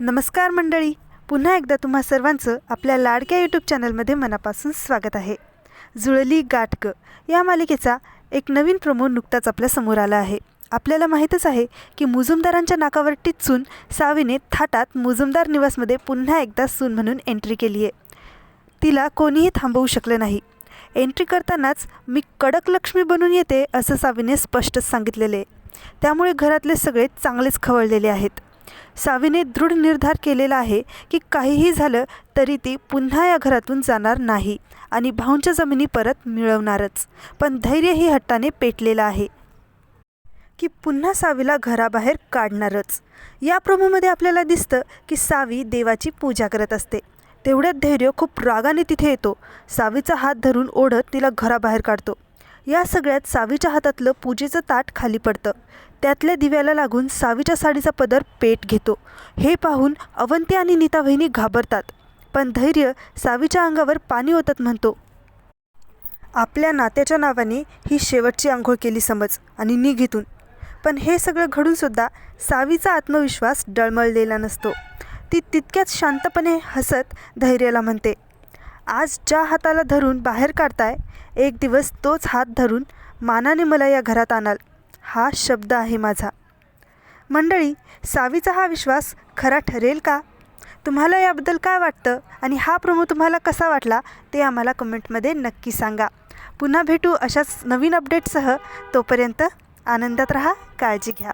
नमस्कार मंडळी. पुन्हा एकदा तुम्हा सर्वांचं आपल्या लाडक्या यूट्यूब चॅनलमध्ये मनापासून स्वागत आहे. जुळली गाठक या मालिकेचा एक नवीन प्रमो नुकताच आपल्यासमोर आला आहे. आपल्याला माहीतच आहे की मुजुमदारांच्या नाकावर टिचून सावीने थाटात मुजुमदार निवासमध्ये पुन्हा एकदा सून म्हणून एंट्री केली आहे. तिला कोणीही थांबवू शकलं नाही. एंट्री करतानाच मी कडक लक्ष्मी बनून येते असं सावीने स्पष्टच सांगितलेले आहे. त्यामुळे घरातले सगळे चांगलेच खवळलेले आहेत. सावीने दृढ निर्धार केलेला आहे की काहीही झालं तरी ती पुन्हा या घरातून जाणार नाही आणि भाऊंच्या जमिनी परत मिळवणारच. पण धैर्य ही हट्टाने पेटलेलं आहे की पुन्हा सावीला घराबाहेर काढणारच. या प्रोमोमध्ये आपल्याला दिसतं की सावी देवाची पूजा करत असते. तेवढ्यात धैर्य खूप रागाने तिथे येतो. सावीचा हात धरून ओढत तिला घराबाहेर काढतो. या सगळ्यात सावीच्या हातातलं पूजेचं ताट खाली पडतं. त्यातल्या दिव्याला लागून सावीच्या साडीचा पदर पेट घेतो. हे पाहून अवंती आणि नीता वहिनी घाबरतात. पण धैर्य सावीच्या अंगावर पाणी ओतत म्हणतो आपल्या नात्याच्या नावाने ही शेवटची आंघोळ केली समज आणि निघितून पण हे सगळं घडूनसुद्धा सावीचा आत्मविश्वास डळमळलेला नसतो. ती तितक्याच शांतपणे हसत धैर्याला म्हणते आज ज्या हाताला धरून बाहेर काढताय एक दिवस तोच हात धरून मानाने मला या घरात आणाल हा शब्द आहे माझा. मंडळी सावीचा हा विश्वास खरा ठरेल का? तुम्हाला याबद्दल काय वाटतं आणि हा प्रोमो तुम्हाला कसा वाटला ते आम्हाला कमेंटमध्ये नक्की सांगा. पुन्हा भेटू अशाच नवीन अपडेटसह तोपर्यंत आनंदात राहा काळजी घ्या.